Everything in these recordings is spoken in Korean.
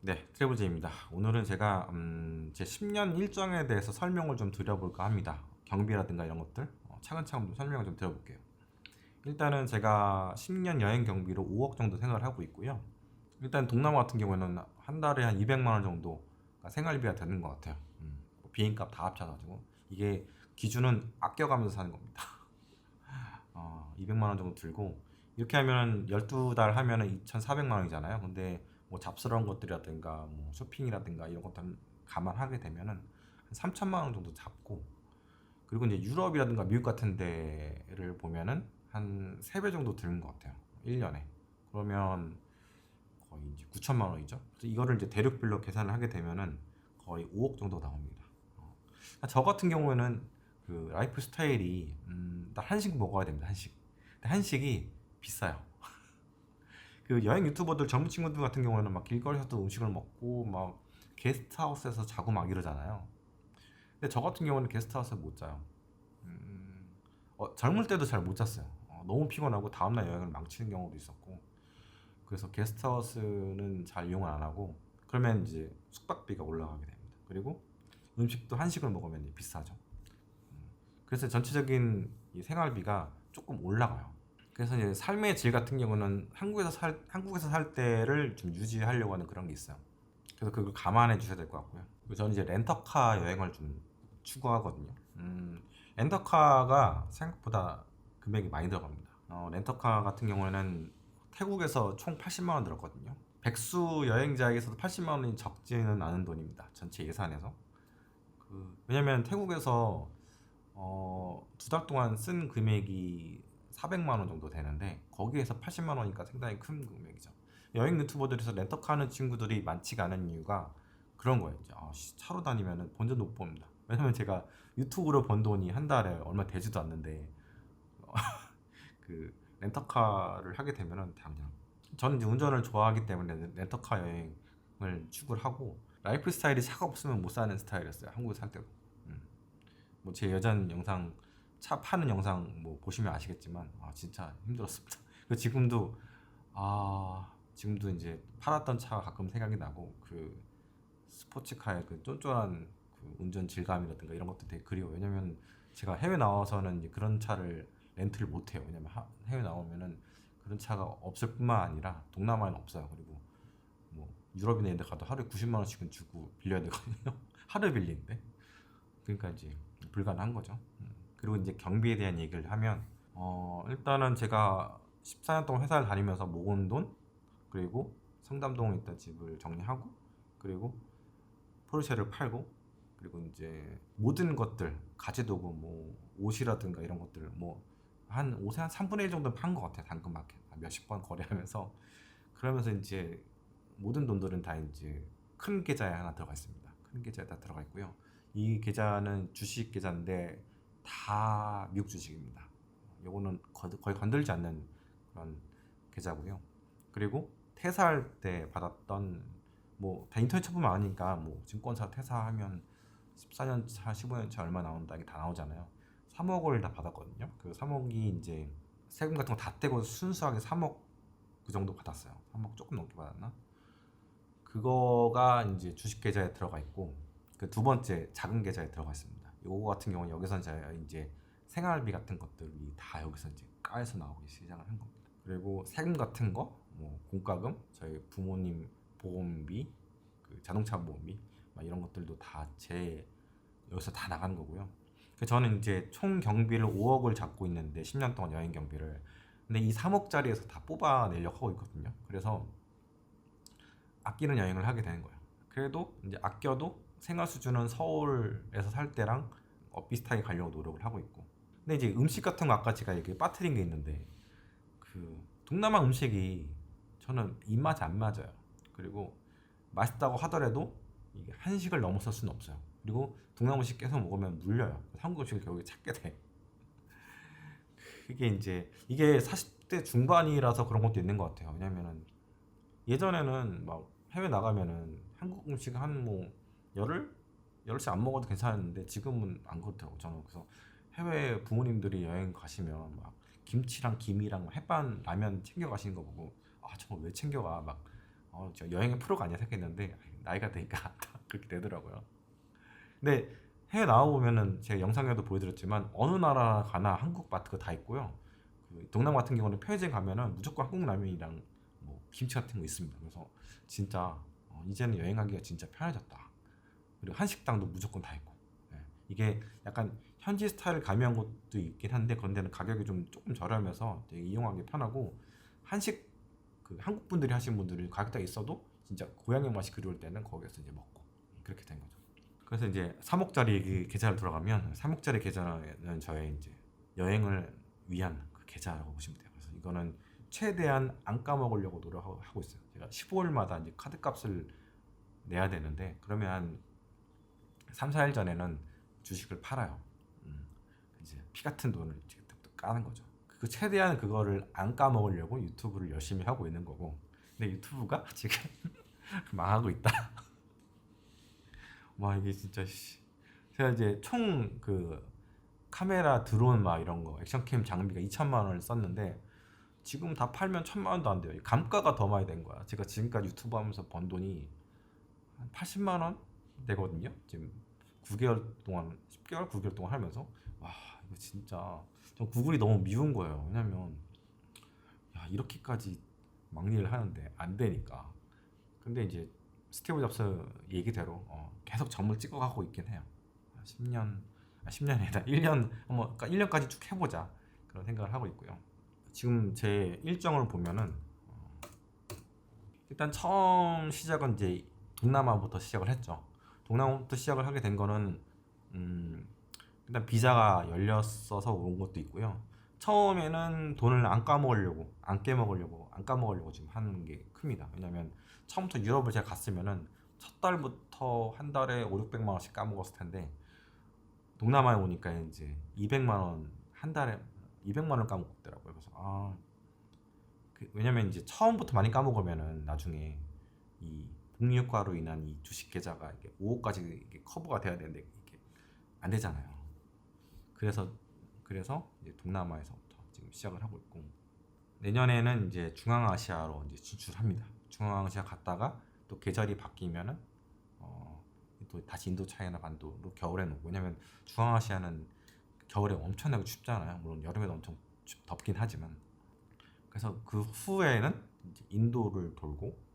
네, 트래블제입니다. 오늘은 제가 음, 제 10년 일정에 대해서 설명을 좀 드려볼까 합니다. 경비라든가 이런 것들 어, 차근차근 좀 설명을 좀 드려볼게요. 일단은 제가 10년 여행 경비로 5억 정도 생각을 하고 있고요. 일단 동남아 같은 경우에는 한 달에 한 200만 원 정도가 생활비가 되는 것 같아요. 음, 뭐 비행값 다 합쳐가지고 이게 기준은 아껴가면서 사는 겁니다. 어, 200만 원 정도 들고 이렇게 하면 12달 하면은 2,400만 원이잖아요. 근데 뭐 잡스러운 것들이라든가 뭐 쇼핑이라든가 이런 것들 감안하게 되면은 한 3천만 원 정도 잡고 그리고 이제 유럽이라든가 미국 같은 데를 보면은 한 3배 정도 드는 것 같아요. 1년에. 그러면 거의 이제 9천만 원이죠. 이거를 이제 대륙별로 계산을 하게 되면은 거의 5억 정도 나옵니다. 어. 저 같은 경우에는 그 라이프 스타일이 음, 일단 한식 먹어야 됩니다. 한식. 근데 한식이 비싸요. 그 여행 유튜버들 젊은 친구들 같은 경우에는 막 길거리에서도 음식을 먹고 막 게스트하우스에서 자고 막 이러잖아요. 근데 저 같은 경우는 게스트하우스에 못 자요. 음, 어, 젊을 때도 잘 못 잤어요. 어, 너무 피곤하고 다음날 여행을 망치는 경우도 있었고 그래서 게스트하우스는 잘 이용을 안 하고 그러면 이제 숙박비가 올라가게 됩니다. 그리고 음식도 한식을 먹으면 비싸죠. 음, 그래서 전체적인 이 생활비가 조금 올라가요. 그래서 이제 삶의 질 같은 경우는 한국에서 살 한국에서 살 때를 좀 유지하려고 하는 그런 게 있어요. 그래서 그걸 감안해 주셔야 될 것 같고요. 저는 이제 렌터카 여행을 좀 추구하거든요. 음, 렌터카가 생각보다 금액이 많이 들어갑니다. 어, 렌터카 같은 경우에는 태국에서 총 80만 원 들었거든요. 백수 여행자에게서도 80만 원이 적지는 않은 돈입니다. 전체 예산에서. 그, 왜냐면 태국에서 어, 두 달 동안 쓴 금액이 400만 원 정도 되는데 거기에서 80만 원이니까 상당히 큰 금액이죠. 여행 유튜버들에서 렌터카 하는 친구들이 많지가 않은 이유가 그런 거예요. 이제 아, 씨, 차로 다니면은 본전 못 봅니다. 왜냐면 제가 유튜브로 번 돈이 한 달에 얼마 되지도 않는데 어, 그 렌터카를 하게 되면은 다 그냥 저는 이제 운전을 좋아하기 때문에 렌터카 여행을 추구를 하고 라이프 스타일이 차가 없으면 못 사는 스타일이었어요. 한국에 살 때도. 음. 뭐제 여전 영상 차 파는 영상 뭐 보시면 아시겠지만 아 진짜 힘들었습니다. 그 지금도 아 지금도 이제 팔았던 차가 가끔 생각이 나고 그 스포츠카의 그 쫀쫀한 그 운전 질감이라든가 이런 것도 되게 그리워. 왜냐면 제가 해외 나와서는 그런 차를 렌트를 못 해요. 왜냐면 하- 해외 나오면은 그런 차가 없을 뿐만 아니라 동남아에는 없어요. 그리고 뭐 유럽이나 이런 데 가도 하루에 90만 원씩은 주고 빌려야 되거든요. 하루 빌리는데. 그러니까 이제 불가능한 거죠. 음. 그리고 이제 경비에 대한 얘기를 하면 어 일단은 제가 14년 동안 회사를 다니면서 모은 돈 그리고 성담동에 있던 집을 정리하고 그리고 포르쉐를 팔고 그리고 이제 모든 것들 가재도구 뭐 옷이라든가 이런 것들 뭐 한 옷의 한 3분의 1 정도는 판것 같아요 당근 마켓 몇십 번 거래하면서. 그러면서 이제 모든 돈들은 다 이제 큰 계좌에 하나 들어가 있습니다. 큰 계좌에 다 들어가 있고요. 이 계좌는 주식 계좌인데 다 미국 주식입니다. 요거는 거- 거의 건들지 않는 그런 계좌고요. 그리고 퇴사할 때 받았던 뭐다 인터넷 쳐보면 아니까 뭐 증권사 퇴사하면 14년 차, 15년 차 얼마 나온다 이게 다 나오잖아요. 3억을 다 받았거든요. 그 3억이 이제 세금 같은 거 다 떼고 순수하게 3억 그 정도 받았어요. 3억 조금 넘게 받았나? 그거가 이제 주식 계좌에 들어가 있고 그 두 번째 작은 계좌에 들어가 있습니다. 요거 같은 경우는 여기서 제가 이제 생활비 같은 것들이 다 여기서 이제 까여서 나오기 시작을 한 겁니다. 그리고 세금 같은 거, 뭐 공과금, 저희 부모님 보험비, 그 자동차 보험비, 막 이런 것들도 다 제 여기서 다 나가는 거고요. 그 저는 이제 총 경비를 5억을 잡고 있는데 10년 동안 여행 경비를 근데 이 3억짜리에서 다 뽑아내려고 하고 있거든요. 그래서 아끼는 여행을 하게 되는 거예요. 그래도 이제 아껴도 생활 수준은 서울에서 살 때랑 어, 비슷하게 가려고 노력을 하고 있고. 근데 이제 음식 같은 거 아까 제가 이렇게 빠뜨린 게 있는데 그 동남아 음식이 저는 입맛에 안 맞아요. 그리고 맛있다고 하더라도 이게 한식을 넘어설 수는 없어요. 그리고 동남아 음식 계속 먹으면 물려요. 한국 음식을 결국에 찾게 돼. 그게 이제 이게 40대 중반이라서 그런 것도 있는 것 같아요. 왜냐면은 예전에는 막 해외 나가면은 한국 음식 한뭐 열흘 열흘씩 안 먹어도 괜찮았는데 지금은 안 그렇더라고 저는 그래서 해외 부모님들이 여행 가시면 막 김치랑 김이랑 햇반 라면 챙겨 가시는 거 보고 아 저거 왜 챙겨가 막 어, 저 여행의 프로가 아니야 생각했는데 나이가 드니까 다 그렇게 되더라고요. 근데 해외 나와 보면은 제가 영상에도 보여드렸지만 어느 나라 가나 한국 마트 가 다 있고요. 그 동남 같은 경우는 편의점 가면은 무조건 한국 라면이랑 뭐 김치 같은 거 있습니다. 그래서 진짜 어, 이제는 여행하기가 진짜 편해졌다. 그리고 한식당도 무조건 다 있고 예. 이게 약간 현지 스타일을 가미한 것도 있긴 한데 그런 데는 가격이 좀 조금 저렴해서 되게 이용하기 편하고 한식 그 한국 분들이 하시는 분들이 가격대 있어도 진짜 고향의 맛이 그리울 때는 거기서 이제 먹고 그렇게 된 거죠. 그래서 이제 3억짜리 그 계좌를 들어가면 3억짜리 계좌는 저의 이제 여행을 위한 그 계좌라고 보시면 돼요. 그래서 이거는 최대한 안 까먹으려고 노력하고 있어요. 제가 15일마다 이제 카드 값을 내야 되는데 그러면 한 3, 4일 전에는 주식을 팔아요. 음, 이제 피 같은 돈을 또 까는 거죠. 그 최대한 그거를 안 까먹으려고 유튜브를 열심히 하고 있는 거고 근데 유튜브가 지금 망하고 있다. 와 이게 진짜 씨. 제가 이제 총 그 카메라 드론 막 이런 거 액션캠 장비가 2천만 원을 썼는데 지금 다 팔면 천만 원도 안 돼요. 이 감가가 더 많이 된 거야. 제가 지금까지 유튜브 하면서 번 돈이 한 80만 원 되거든요. 지금 9개월 동안 10개월 9개월 동안 하면서 와 이거 진짜 전 구글이 너무 미운 거예요. 왜냐면 야 이렇게까지 막리를 하는데 안 되니까. 근데 이제 스티브 잡스 얘기대로 어, 계속 점을 찍어가고 있긴 해요. 10년, 아, 10년이 아니라 1년, 뭐, 그러니까 1년까지 쭉 해보자 그런 생각을 하고 있고요. 지금 제 일정을 보면은 어, 일단 처음 시작은 이제 동남아부터 시작을 했죠. 동남아부터 시작을 하게 된 거는 음, 일단 비자가 열렸어서 온 것도 있고요. 처음에는 돈을 안 까먹으려고, 안 깨먹으려고, 안 까먹으려고 지금 하는 게 큽니다. 왜냐면 처음부터 유럽을 제가 갔으면은 첫 달부터 한 달에 5, 600만 원씩 까먹었을 텐데 동남아에 오니까 이제 200만 원 한 달에 200만 원 까먹더라고요. 그래서 아 그, 왜냐면 이제 처음부터 많이 까먹으면은 나중에 효과로 인한 이 주식 계좌가 이게 5억까지 이게 커버가 돼야 되는데 이게 안 되잖아요. 그래서 그래서 이제 동남아에서부터 지금 시작을 하고 있고 내년에는 이제 중앙아시아로 이제 진출합니다. 중앙아시아 갔다가 또 계절이 바뀌면은 어, 또 다시 인도 차이나 반도로 겨울에는 오고 왜냐면 중앙아시아는 겨울에 엄청나게 춥잖아요. 물론 여름에도 엄청 춥, 덥긴 하지만 그래서 그 후에는 인도를 돌고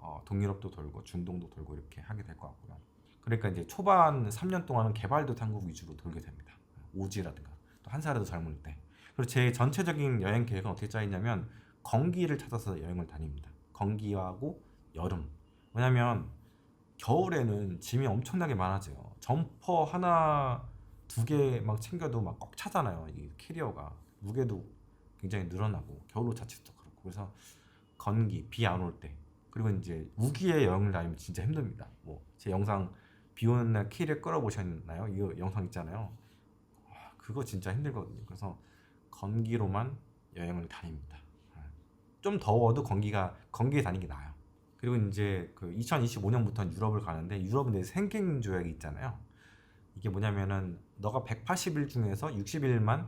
어, 동유럽도 돌고 중동도 돌고 이렇게 하게 될 것 같고요. 그러니까 이제 초반 3년 동안은 개발도상 한국 위주로 돌게 됩니다. 오지라든가 또 한 살에도 젊을 때. 그리고 제 전체적인 여행 계획은 어떻게 짜 있냐면 건기를 찾아서 여행을 다닙니다. 건기하고 여름. 왜냐면 겨울에는 짐이 엄청나게 많아져요. 점퍼 하나 두 개 막 챙겨도 막 꽉 차잖아요. 이 캐리어가 무게도 굉장히 늘어나고 겨울옷 자체도 그렇고 그래서 건기 비 안 올 때 그리고 이제 우기에 여행을 다니면 진짜 힘듭니다. 뭐 제 영상 비 오는 날 캐리어 끌어보셨나요? 이거 영상 있잖아요. 와, 그거 진짜 힘들거든요. 그래서 건기로만 여행을 다닙니다. 좀 더워도 건기가 건기에 다니는 게 나아요. 그리고 이제 그 2025년부터 유럽을 가는데 유럽은 이제 생갱 조약이 있잖아요. 이게 뭐냐면은 너가 180일 중에서 60일만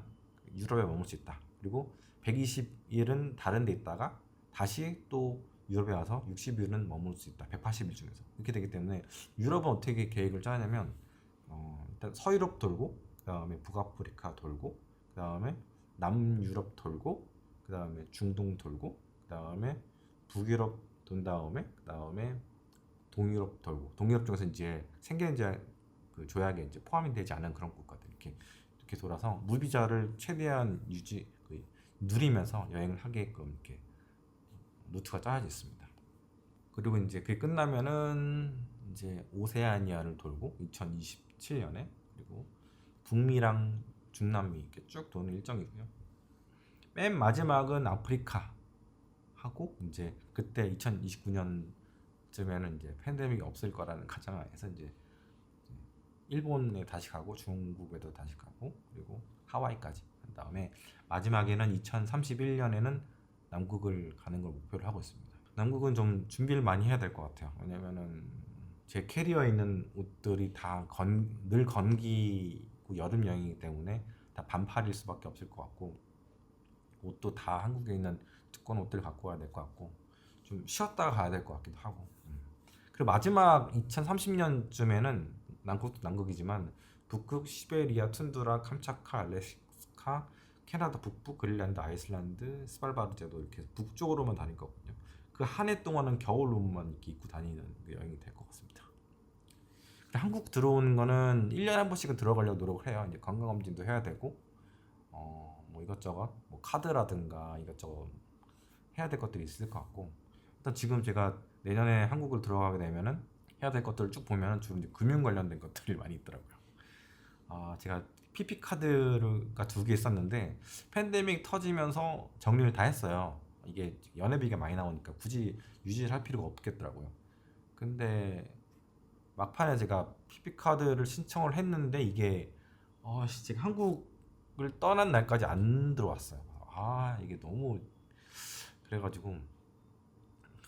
유럽에 머물 수 있다. 그리고 120일은 다른 데 있다가 다시 또 유럽에 와서 60일은 머물 수 있다. 180일 중에서. 이렇게 되기 때문에 유럽은 어떻게 계획을 짜냐면 어, 일단 서유럽 돌고 그다음에 북아프리카 돌고 그다음에 남유럽 돌고 그다음에 중동 돌고 그다음에 북유럽 돈 다음에 그다음에 동유럽 돌고 동유럽 중에서 이제 생계자 그 조약에 이제 포함이 되지 않은 그런 국가들 이렇게 이렇게 돌아서 무비자를 최대한 유지 그 누리면서 여행을 하게끔 이렇게 루트가 짜여져 있습니다. 그리고 이제 그게 끝나면은 이제 오세아니아를 돌고 2027년에 그리고 북미랑 중남미 이렇게 쭉 도는 일정이고요. 맨 마지막은 아프리카 하고 이제 그때 2029년쯤에는 이제 팬데믹이 없을 거라는 가정하에서 이제 일본에 다시 가고 중국에도 다시 가고 그리고 하와이까지 한 다음에 마지막에는 2031년에는 남극을 가는 걸 목표로 하고 있습니다. 남극은 좀 준비를 많이 해야 될 것 같아요. 왜냐면은 제 캐리어에 있는 옷들이 다 늘 건기고 여름 여행이기 때문에 다 반팔일 수밖에 없을 것 같고 옷도 다 한국에 있는 두꺼운 옷들 갖고 와야 될 것 같고 좀 쉬었다가 가야 될 것 같기도 하고. 음. 그리고 마지막 2030년쯤에는 남극 남극이지만 북극, 시베리아, 툰드라, 캄차카, 알래스카, 캐나다 북부, 그린란드, 아이슬란드, 스발바르제도 이렇게 북쪽으로만 다닐 거거든요. 그 한 해 동안은 겨울 옷만 입고 다니는 그 여행이 될 것 같습니다. 한국 들어오는 거는 1년에 한 번씩은 들어가려고 노력을 해요. 이제 건강검진도 해야 되고, 어, 뭐 이것저것, 뭐 카드라든가 이것저것 해야 될 것들이 있을 것 같고, 일단 지금 제가 내년에 한국을 들어가게 되면은 해야 될 것들을 쭉 보면은 주로 이제 금융 관련된 것들이 많이 있더라고요. 아, 제가 PP 카드가 두 개 있었는데 팬데믹 터지면서 정리를 다 했어요. 이게 연회비가 많이 나오니까 굳이 유지를 할 필요가 없겠더라고요. 근데 막판에 제가 PP 카드를 신청을 했는데 이게 어, 씨, 지금 한국을 떠난 날까지 안 들어왔어요. 아, 이게 너무 그래가지고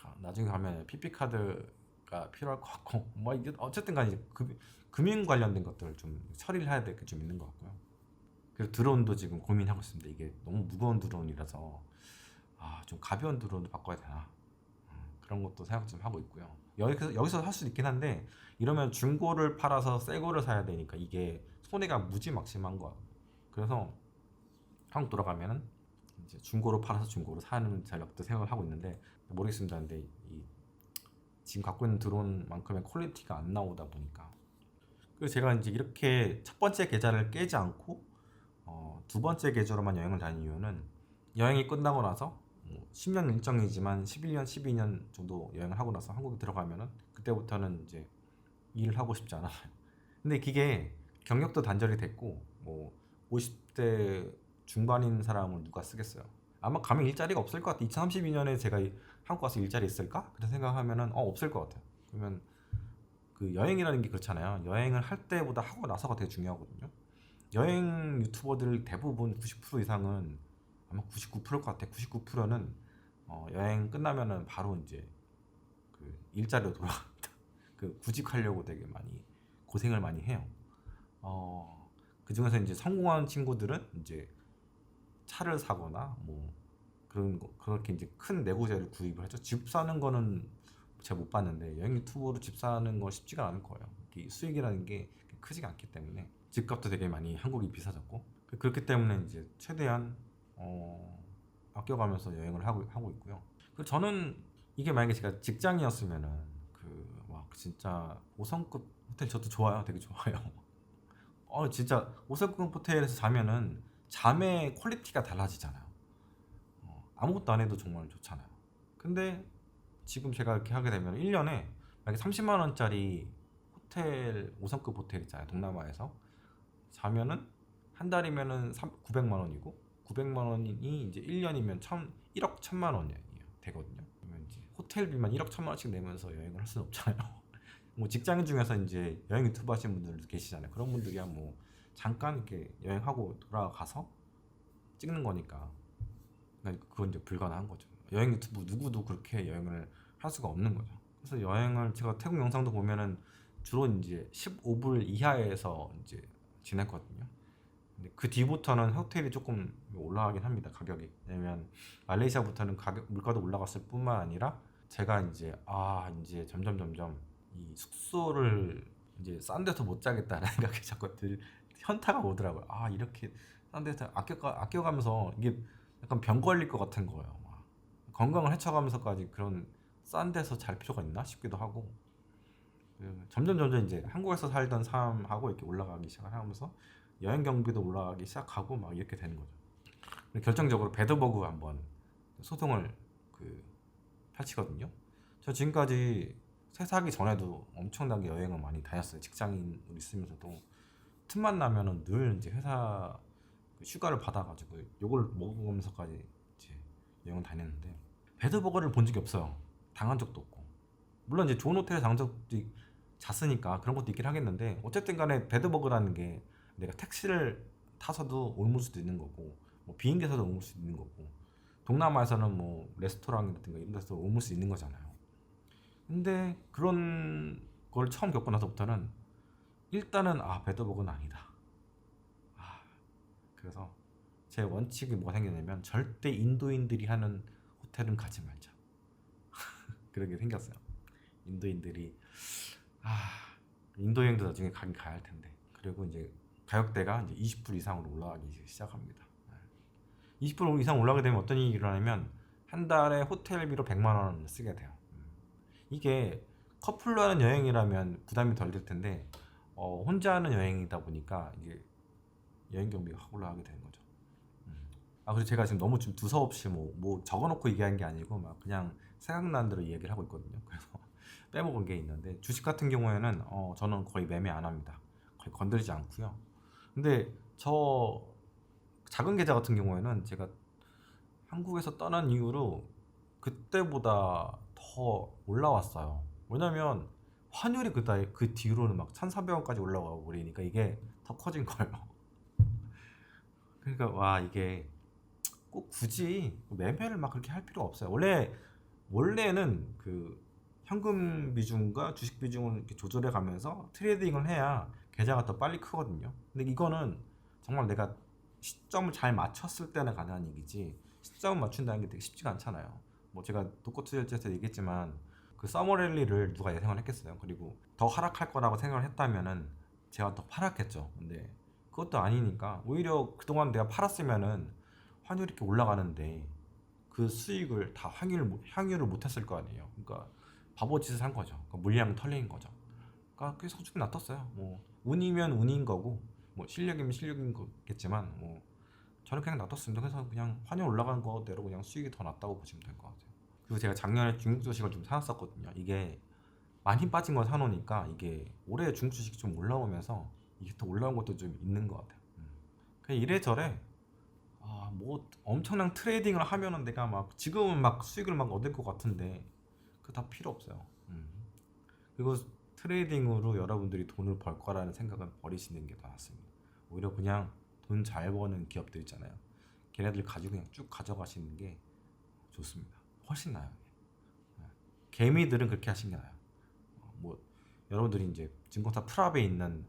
아, 나중에 가면 PP 카드 가 필요할 것 같고 뭐 이게 어쨌든 간에 금, 금융 관련된 것들을 좀 처리를 해야 될 게 좀 있는 것 같고요. 그리고 드론도 지금 고민하고 있습니다. 이게 너무 무거운 드론이라서 아, 좀 가벼운 드론도 바꿔야 되나 음, 그런 것도 생각 좀 하고 있고요. 여기서 여기서 할 수 있긴 한데 이러면 중고를 팔아서 새 거를 사야 되니까 이게 손해가 무지막심한 거야. 그래서 한국 돌아가면은 이제 중고로 팔아서 중고로 사는 전략도 생각을 하고 있는데 모르겠습니다. 근데 이 지금 갖고 있는 드론만큼의 퀄리티가 안 나오다 보니까 그래서 제가 이제 이렇게 첫 번째 계좌를 깨지 않고 어, 두 번째 계좌로만 여행을 다닌 이유는 여행이 끝나고 나서 뭐 10년 일정이지만 11년, 12년 정도 여행을 하고 나서 한국에 들어가면은 그때부터는 이제 일을 하고 싶지 않아요. 근데 그게 경력도 단절이 됐고 뭐 50대 중반인 사람을 누가 쓰겠어요. 아마 가면 일자리가 없을 것 같아. 2032년에 제가 이- 한국 가서 일자리 있을까? 그런 생각하면은 어 없을 것 같아요. 그러면 그 여행이라는 게 그렇잖아요. 여행을 할 때보다 하고 나서가 되게 중요하거든요. 여행 유튜버들 대부분 90% 이상은 아마 99%일 것 같아. 99%는 어, 여행 끝나면은 바로 이제 그 일자리로 돌아갑니다. 그 구직하려고 되게 많이 고생을 많이 해요. 어, 그 중에서 이제 성공한 친구들은 이제 차를 사거나 뭐 그런 거 그렇게 이제 큰 내구재를 구입을 하죠. 집 사는 거는 제가 못 봤는데 여행 유튜버로 집 사는 건 쉽지가 않을 거예요. 수익이라는 게 크지가 않기 때문에 집값도 되게 많이 한국이 비싸졌고 그- 그렇기 때문에 이제 최대한 어, 아껴가면서 여행을 하고 하고 있고요. 그 저는 이게 만약에 제가 직장이었으면은 그 막 진짜 5성급 호텔 저도 좋아요. 되게 좋아요. 어 진짜 5성급 호텔에서 자면은 잠의 퀄리티가 달라지잖아요. 어, 아무것도 안 해도 정말 좋잖아요. 근데 지금 제가 이렇게 하게 되면 1년에 만약에 30만 원짜리 호텔 5성급 호텔 있잖아요. 동남아에서 자면은 한 달이면은 3, 900만 원이고 900만 원이 이제 1년이면 1 1억 1000만 원이에요. 되거든요. 그러면 이제 호텔비만 1억 1000만 원씩 내면서 여행을 할 수는 없잖아요. 뭐 직장인 중에서 이제 여행 유튜브 하시는 분들도 계시잖아요. 그런 분들이야 뭐 잠깐 이렇게 여행하고 돌아가서 찍는 거니까 그러니까 그건 이제 불가능한 거죠. 여행 유튜브 누구도 그렇게 여행을 할 수가 없는 거죠. 그래서 여행을 제가 태국 영상도 보면은 주로 이제 15불 이하에서 이제 지냈거든요. 근데 그 뒤부터는 호텔이 조금 올라가긴 합니다 가격이. 왜냐면 말레이시아부터는 가격 물가도 올라갔을 뿐만 아니라 제가 이제 아 이제 점점 점점 이 숙소를 이제 싼 데서 못 자겠다는 생각이 자꾸 들 현타가 오더라고요. 아 이렇게 싼 데서 아껴 아껴가면서 이게 약간 병 걸릴 것 같은 거예요. 막 건강을 해쳐가면서까지 그런 싼 데서 잘 필요가 있나 싶기도 하고 그 점점 점점 이제 한국에서 살던 삶하고 이렇게 올라가기 시작하면서 여행 경비도 올라가기 시작하고 막 이렇게 되는 거죠. 결정적으로 배드버그 한번 소송을 그 펼치거든요. 저 지금까지 퇴사하기 전에도 엄청나게 여행을 많이 다녔어요. 직장인으로 있으면서도 틈만 나면은 늘 이제 회사 그 휴가를 받아가지고 요걸 먹으면서까지 이제 여행을 다녔는데 배드버거를 본 적이 없어요. 당한 적도 없고 물론 이제 좋은 호텔에 당한 적도 있- 잤으니까 그런 것도 있긴 하겠는데 어쨌든 간에 배드버거라는 게 내가 택시를 타서도 옮을 수도 있는 거고 뭐 비행기에서도 옮을 수 있는 거고 동남아에서는 뭐 레스토랑이라든가 이런 데서 옮을 수 있는 거잖아요. 근데 그런 걸 처음 겪고 나서부터는 일단은 아 배드버거는 아니다. 아 그래서 제 원칙이 뭐가 생겼냐면 절대 인도인들이 하는 호텔은 가지 말자. 그런 게 생겼어요. 인도인들이 아 인도 여행도 나중에 가긴 가야 할 텐데 그리고 이제 가격대가 이제 20불 이상으로 올라가기 시작합니다. 20불 이상 올라가게 되면 어떤 일이 일어나냐면 한 달에 호텔비로 100만 원을 쓰게 돼요. 음. 이게 커플로 하는 여행이라면 부담이 덜 될 텐데 어, 혼자 하는 여행이다 보니까 이게 여행 경비가 확 올라가게 되는 거죠. 음. 아 그리고 제가 지금 너무 좀 두서없이 뭐, 뭐 적어놓고 얘기한 게 아니고 막 그냥 생각난 대로 얘기를 하고 있거든요. 그래서 빼먹은 게 있는데 주식 같은 경우에는 어, 저는 거의 매매 안 합니다. 거의 건드리지 않고요. 근데 저 작은 계좌 같은 경우에는 제가 한국에서 떠난 이후로 그때보다 더 올라왔어요. 왜냐면 환율이 그, 다, 그 뒤로는 막 1,400원까지 올라가 버리니까 이게 더 커진 거예요. 그러니까 와 이게 꼭 굳이 매매를 막 그렇게 할 필요가 없어요. 원래 원래는 그 현금 비중과 주식 비중을 이렇게 조절해 가면서 트레이딩을 해야 계좌가 더 빨리 크거든요. 근데 이거는 정말 내가 시점을 잘 맞췄을 때는 가능한 얘기지 시점을 맞춘다는 게 되게 쉽지가 않잖아요. 뭐 제가 독거투자일지에서 얘기했지만 그 서머랠리를 누가 예상을 했겠어요. 그리고 더 하락할 거라고 생각을 했다면은 제가 더 팔았겠죠. 근데 그것도 아니니까 오히려 그동안 내가 팔았으면은 환율이 이렇게 올라가는데 그 수익을 다 못- 향유를 못했을 거 아니에요. 그러니까 바보 짓을 한 거죠. 그러니까 물량 털린 거죠. 그러니까 그게 소중히 놔뒀어요. 뭐 운이면 운인 거고 뭐 실력이면 실력인 거겠지만 뭐 저는 그냥 놔뒀습니다. 그래서 그냥 환율 올라간 거대로 그냥 수익이 더 났다고 보시면 될 것 같아요. 그리고 제가 작년에 중국 주식을 좀 사놨었거든요. 이게 많이 빠진 걸 사놓으니까 이게 올해 중국 주식이 좀 올라오면서 이게 또 올라온 것도 좀 있는 것 같아요. 음. 그냥 이래저래 아, 뭐 엄청난 트레이딩을 하면은 내가 막 지금은 막 수익을 막 얻을 것 같은데 그 다 필요 없어요. 음. 그리고 트레이딩으로 여러분들이 돈을 벌 거라는 생각은 버리시는 게 더 낫습니다. 오히려 그냥 돈 잘 버는 기업들 있잖아요. 걔네들 가지고 그냥 쭉 가져가시는 게 좋습니다. 훨씬 나아요. 네. 개미들은 그렇게 하시는 게 나아요. 어, 뭐 여러분들이 이제 증권사 프랍에 있는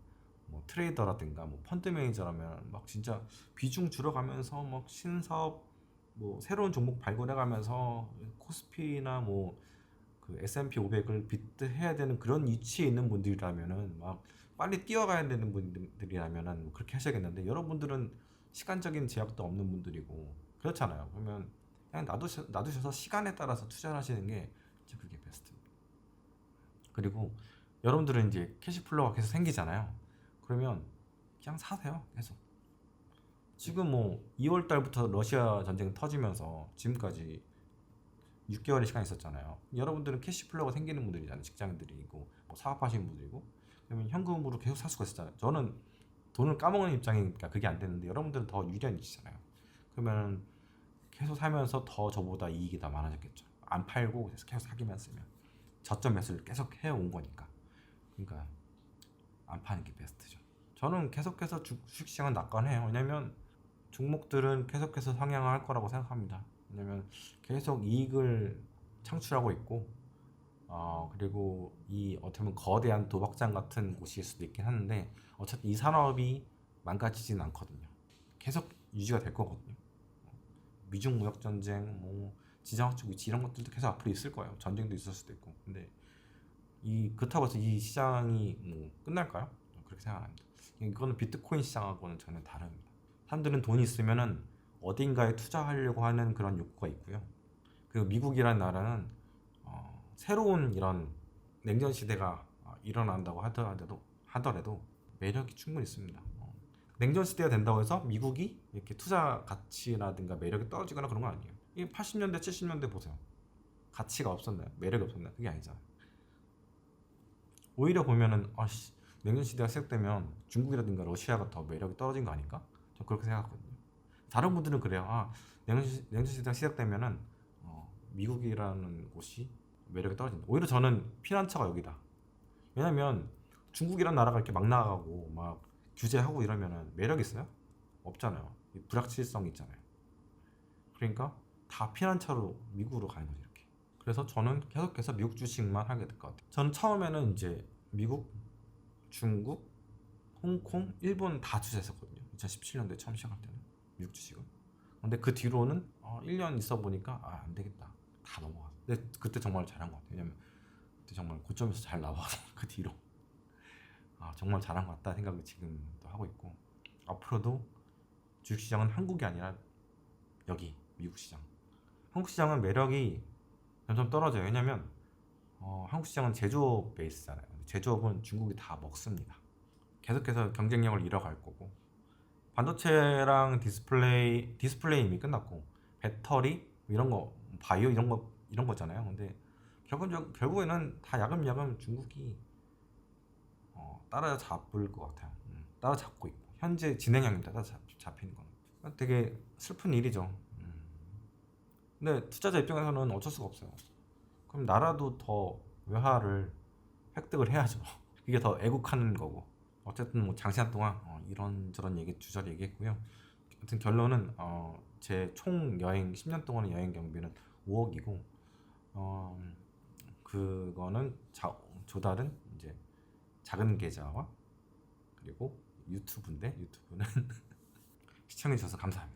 뭐 트레이더라든가 뭐 펀드 매니저라면 막 진짜 비중 줄여가면서 막 신사업 뭐 새로운 종목 발굴해가면서 코스피나 뭐 그 S&P 500을 비트해야 되는 그런 위치에 있는 분들이라면은 막 빨리 뛰어가야 되는 분들이라면은 뭐 그렇게 하셔야겠는데 여러분들은 시간적인 제약도 없는 분들이고 그렇잖아요. 그러면 그냥 놔두셔, 놔두셔서 시간에 따라서 투자를 하시는 게 진짜 그게 베스트입니다. 그리고 여러분들은 이제 캐시플로우가 계속 생기잖아요. 그러면 그냥 사세요. 계속. 지금 뭐 2월 달부터 러시아 전쟁 터지면서 지금까지 6개월의 시간이 있었잖아요. 여러분들은 캐시플로우가 생기는 분들이잖아요. 직장인들이고 뭐 사업하시는 분들이고 그러면 현금으로 계속 살 수가 있었잖아요. 저는 돈을 까먹는 입장이니까 그게 안 되는데 여러분들은 더 유리한이시잖아요. 그러면 계속 사면서 더 저보다 이익이 더 많아졌겠죠. 안 팔고 계속 사기만 쓰면 저점 매수를 계속 해온 거니까. 그러니까 안 파는 게 베스트죠. 저는 계속해서 주- 주식시장은 낙관해요. 왜냐면 종목들은 계속해서 상향할 거라고 생각합니다. 왜냐면 계속 이익을 창출하고 있고, 어, 그리고 이 어떻게 보면 거대한 도박장 같은 곳일 수도 있긴 하는데, 어차피 이 산업이 망가지진 않거든요. 계속 유지가 될 거거든요. 미중 무역 전쟁, 뭐 지정학적 위치 이런 것들도 계속 앞으로 있을 거예요. 전쟁도 있을 수도 있고. 근데 이 그렇다고 해서 이 시장이 뭐 끝날까요? 그렇게 생각 안 합니다. 이거는 비트코인 시장하고는 전혀 다릅니다. 사람들은 돈이 있으면은 어딘가에 투자하려고 하는 그런 욕구가 있고요. 그리고 미국이라는 나라는 어, 새로운 이런 냉전 시대가 어, 일어난다고 하더라도 하더라도 매력이 충분히 있습니다. 어, 냉전 시대가 된다고 해서 미국이 이렇게 투자 가치라든가 매력이 떨어지거나 그런 건 아니에요. 이 80년대, 70년대 보세요. 가치가 없었나요? 매력이 없었나요? 그게 아니잖아요. 오히려 보면은 아씨 냉전 시대가 시작되면 중국이라든가 러시아가 더 매력이 떨어진 거 아닌가? 저 그렇게 생각하거든요. 다른 분들은 그래요. 아 냉전, 시- 냉전 시대가 시작되면은 어, 미국이라는 곳이 매력이 떨어진다. 오히려 저는 피난처가 여기다. 왜냐면 중국이라는 나라가 이렇게 막 나가고 막 규제하고 이러면은 매력 있어요? 없잖아요. 이 불확실성이 있잖아요. 그러니까 다 피난처로 미국으로 가는 거죠 이렇게. 그래서 저는 계속해서 미국 주식만 하게 될 것 같아요. 저는 처음에는 이제 미국, 중국, 홍콩, 일본 다 투자했었거든요. 2017년도에 처음 시작할 때는 미국 주식은. 근데 그 뒤로는 어, 1년 있어 보니까 아, 안 되겠다. 다 넘어갔어. 근데 그때 정말 잘한 것 같아요. 왜냐면 그때 정말 고점에서 잘 나와서 그 뒤로 아 정말 잘한 것 같다 생각을 지금도 하고 있고 앞으로도 주식시장은 한국이 아니라 여기 미국 시장. 한국 시장은 매력이 점점 떨어져요. 왜냐면 어, 한국 시장은 제조업 베이스잖아요. 제조업은 중국이 다 먹습니다. 계속해서 경쟁력을 잃어갈 거고 반도체랑 디스플레이 디스플레이 이미 끝났고 배터리 이런 거 바이오 이런 거 이런 거잖아요. 근데 결국 결국에는 다 야금야금 중국이 어, 따라잡을 것 같아요. 음, 따라잡고 있고 현재 진행형입니다. 따라잡히는 건 되게 슬픈 일이죠. 음. 근데 투자자 입장에서는 어쩔 수가 없어요. 그럼 나라도 더 외화를 획득을 해야죠. 이게 더 애국하는 거고. 어쨌든 뭐 장시간 동안 어, 이런저런 얘기 주저리 얘기했고요. 아무튼 결론은 어, 제 총 여행 10년 동안의 여행 경비는 5억이고 어, 그거는 자, 조달은 작은 계좌와 그리고 유튜브인데 유튜브는 시청해 주셔서 감사합니다.